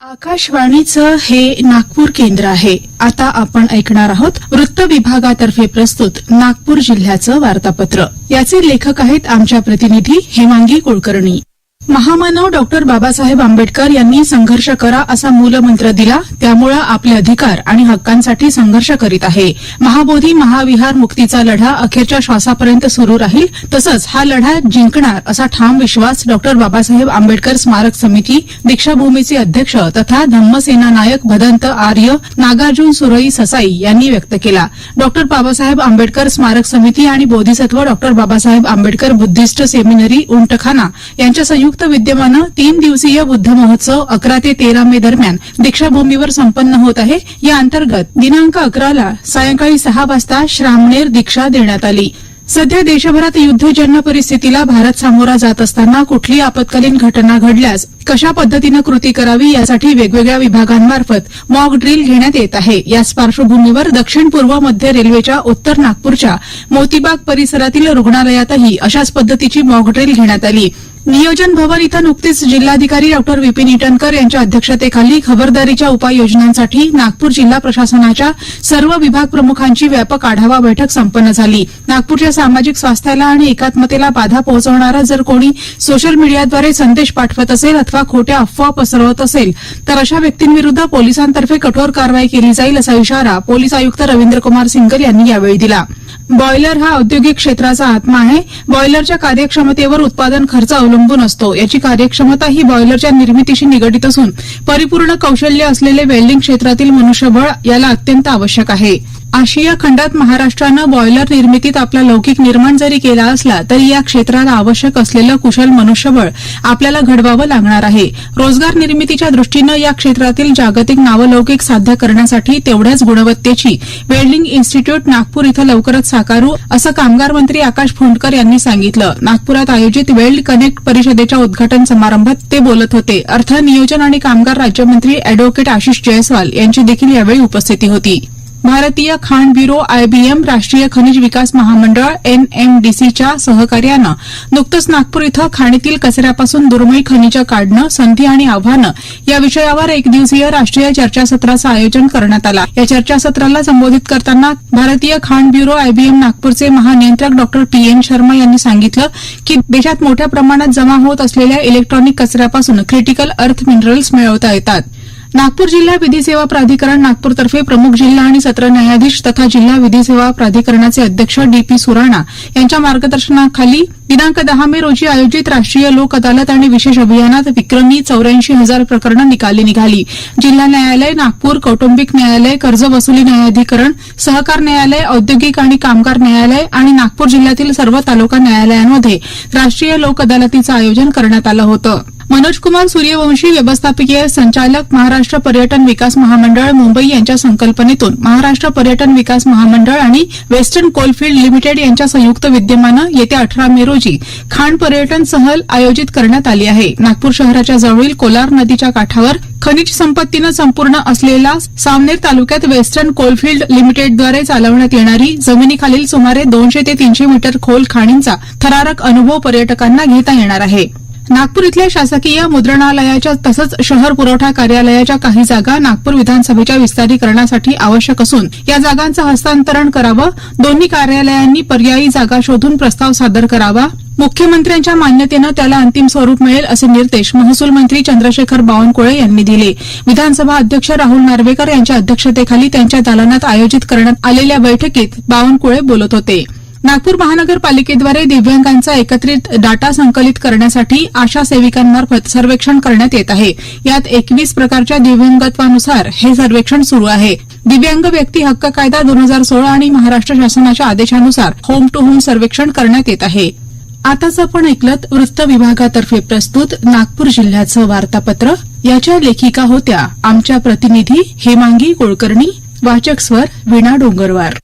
आकाशवाणीचं हे नागपूर केंद्र आहे. आता आपण ऐकणार आहोत वृत्त विभागातर्फे प्रस्तुत नागपूर जिल्ह्याचं वार्तापत्र. याचे लेखक आहेत आमच्या प्रतिनिधी हेमांगी कुलकर्णी. महामानव डॉक्टर बाबासाहेब आंबेडकर यांनी संघर्ष करा असा मूलमंत्र दिला त्यामुळे आपले अधिकार आणि हक्कांसाठी संघर्ष करीत आहे. महाबोधी महाविहार मुक्तीचा लढा अखेरच्या श्वासापर्यंत सुरू राहील तसंच हा लढा जिंकणार असा ठाम विश्वास डॉक्टर बाबासाहेब आंबेडकर स्मारक समिती दीक्षाभूमीचे अध्यक्ष तथा धम्मसेना नायक भदंत आर्य नागार्जुन सुरई ससाई यांनी व्यक्त केला. डॉक्टर बाबासाहेब आंबेडकर स्मारक समिती आणि Bodhisattva doctor Babasaheb Ambedkar Buddhist seminary Untkhana यांच्या संयुक्त विद्यमानं तीन दिवसीय बुद्ध महोत्सव अकरा ते तेरा मे दरम्यान दीक्षाभूमीवर संपन्न होत आहे. या अंतर्गत दिनांक अकराला सायंकाळी सहा वाजता श्रामणेर दीक्षा देण्यात आली. सध्या देशभरात युद्धजन्य परिस्थितीला भारत सामोरा जात असताना कुठली आपत्कालीन घटना घडल्यास कशा पद्धतीनं कृती करावी यासाठी वेगवेगळ्या विभागांमार्फत मॉक ड्रिल घेण्यात येत आहे. याच पार्श्वभूमीवर दक्षिण पूर्व मध्य रेल्वेच्या उत्तर नागपूरच्या मोतीबाग परिसरातील रुग्णालयातही अशाच पद्धतीची मॉक ड्रिल घेण्यात आली. नियोजन भवन इथं नुकतीच जिल्हाधिकारी डॉक्टर विपिन इटनकर यांच्या अध्यक्षतेखाली खबरदारीच्या उपाययोजनांसाठी नागपूर जिल्हा प्रशासनाच्या सर्व विभाग प्रमुखांची व्यापक आढावा बैठक संपन्न झाली. नागपूरच्या सामाजिक स्वास्थ्याला आणि एकात्मतेला बाधा पोहोचवणारा जर कोणी सोशल मीडियाद्वारे संदेश पाठवत असेल अथवा खोट्या अफवा पसरवत असेल तर अशा व्यक्तींविरुद्ध पोलिसांतर्फे कठोर कारवाई केली जाईल असा इशारा पोलीस आयुक्त रवींद्र कुमार सिंगल यांनी यावेळी दिला. बॉयलर हा औद्योगिक क्षेत्राचा आत्मा आहे. बॉयलरच्या कार्यक्षमतेवर उत्पादन खर्च अवलंबून असतो. याची कार्यक्षमता ही बॉयलरच्या निर्मितीशी निगडित असून परिपूर्ण कौशल्य असलेले वेल्डिंग क्षेत्रातील मनुष्यबळ याला अत्यंत आवश्यक आहे. आशिया खंडात महाराष्ट्रानं बॉयलर निर्मितीत आपला लौकिक निर्माण जरी केला असला तरी या क्षेत्राला आवश्यक असलेलं कुशल मनुष्यबळ आपल्याला घडवावं लागणार आहे. रोजगार निर्मितीच्या दृष्टीनं या क्षेत्रातील जागतिक नावलौकिक साध्य करण्यासाठी तेवढ्याच गुणवत्तेची वेल्डिंग इन्स्टिट्यूट नागपूर इथं लवकरच साकारू असं कामगार मंत्री आकाश फुंडकर यांनी सांगितलं. नागपुरात आयोजित वेल्ड कनेक्ट परिषदेच्या उद्घाटन समारंभात ते बोलत होते. अर्थ नियोजन आणि कामगार राज्यमंत्री अॅडव्होकेट आशिष जयस्वाल यांची देखील यावेळी उपस्थिती होती. भारतीय खाण ब्युरो आयबीएम राष्ट्रीय खनिज विकास महामंडळ एनएमडीसीच्या सहकार्यानं नुकतंच नागपूर इथं खाणीतील कचऱ्यापासून दुर्मिळ खनिजं काढणं संधी आणि आव्हानं या विषयावर एक दिवसीय राष्ट्रीय चर्चासत्राचं आयोजन करण्यात आलं. या चर्चासत्राला संबोधित करताना भारतीय खाण ब्युरो आयबीएम नागपूरचे महानियंत्रक डॉक्टर पी एन शर्मा यांनी सांगितलं की देशात मोठ्या प्रमाणात जमा होत असलेल्या इलेक्ट्रॉनिक कचऱ्यापासून क्रिटिकल अर्थ मिनरल्स मिळवता येतात. नागपूर जिल्हा विधी सेवा प्राधिकरण नागपूरतर्फे प्रमुख जिल्हा आणि सत्र न्यायाधीश तथा जिल्हा विधी सेवा प्राधिकरणाचे अध्यक्ष डी पी सुराणा यांच्या मार्गदर्शनाखाली दिनांक दहा मे रोजी आयोजित राष्ट्रीय लोक अदालत आणि विशेष अभियानात विक्रमी चौऱ्याऐंशी हजार प्रकरणं निकाली निघाली. जिल्हा न्यायालय नागपूर कौटुंबिक न्यायालय कर्ज वसुली न्यायाधिकरण सहकार न्यायालय औद्योगिक आणि कामगार न्यायालय आणि नागपूर जिल्ह्यातील सर्व तालुका न्यायालयांमध्ये राष्ट्रीय लोक अदालतीचं आयोजन करण्यात आलं होतं. मनोज कुमार सूर्यवंशी व्यवस्थापकीय संचालक महाराष्ट्र पर्यटन विकास महामंडळ मुंबई यांच्या संकल्पनेतून महाराष्ट्र पर्यटन विकास महामंडळ आणि वेस्टर्न कोलफिल्ड लिमिटेड यांच्या संयुक्त विद्यमानं येत्या अठरा मे रोजी खाण पर्यटन सहल आयोजित करण्यात आली आहे. नागपूर शहराच्या जवळील कोलार नदीच्या काठावर खनिज संपत्तीनं संपूर्ण असलेला सामनेर तालुक्यात वेस्टर्न कोलफिल्ड लिमिटेडद्वारे चालवण्यात येणारी जमिनीखालील सुमारे दोनशे ते तीनशे मीटर खोल खाणींचा थरारक अनुभव पर्यटकांना घेता येणार आहे. नागपूर इथल्या शासकीय मुद्रणालयाच्या तसंच शहर पुरवठा कार्यालयाच्या काही जागा नागपूर विधानसभेच्या विस्तारीकरणासाठी आवश्यक असून या जागांचं हस्तांतरण करावं दोन्ही कार्यालयांनी पर्यायी जागा शोधून प्रस्ताव सादर करावा मुख्यमंत्र्यांच्या मान्यतेनं त्याला अंतिम स्वरूप मिळेल असे निर्देश महसूल मंत्री चंद्रशेखर बावनकुळे यांनी दिले. विधानसभा अध्यक्ष राहुल नार्वेकर यांच्या अध्यक्षतेखाली त्यांच्या दालनात आयोजित करण्यात आलेल्या बैठकीत बावनकुळे बोलत होते. नागपूर महानगरपालिकेद्वारे दिव्यांगांचा एकत्रित डाटा संकलित करण्यासाठी आशा सेविकांमार्फत सर्वेक्षण करण्यात येत आहे. यात एकवीस प्रकारच्या दिव्यांगत्वानुसार हे सर्वेक्षण सुरू आहे. दिव्यांग व्यक्ती हक्क कायदा दोन हजार सोळा आणि महाराष्ट्र शासनाच्या आदेशानुसार होम टू होम सर्वेक्षण करण्यात येत आहे. आताच आपण ऐकलत वृत्त विभागातर्फे प्रस्तुत नागपूर जिल्ह्याचं वार्तापत्र. याच्या लेखिका होत्या आमच्या प्रतिनिधी हेमांगी कुलकर्णी वाचक स्वर विणा डोंगरवार.